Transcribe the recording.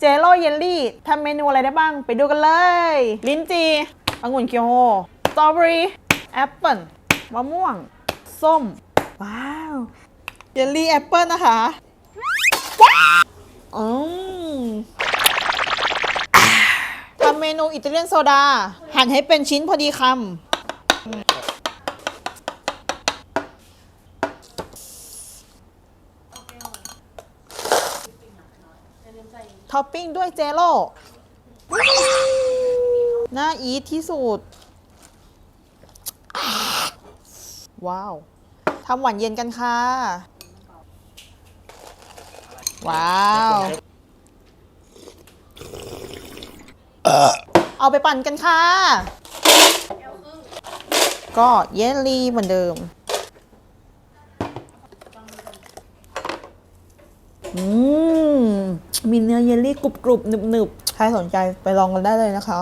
เจโร่เยลลี่ทำเมนูอะไรได้บ้างไปดูกันเลย ลิ้นจีองุ่นเคียวโฮสตรอเบอรี่แอปเปิลมะม่วง ส้ม ว้าวเยลลี่แอปเปิลนะคะอืมทำเมนูอิตาเลียนโซดา หั่นให้เป็นชิ้นพอดีคำ ท็อปปิ้งด้วยเจโร่น่าอีทที่สุด ว้าวทำหวานเย็นกันค่ะ ว้าว เอาไปปั่นกันค่ะ ก็เยลลี่เหมือนเดิม อืม มีเนื้อเยลลี่กรุบกรุบๆหนึบหนึบๆใครสนใจไปลองกันได้เลยนะคะ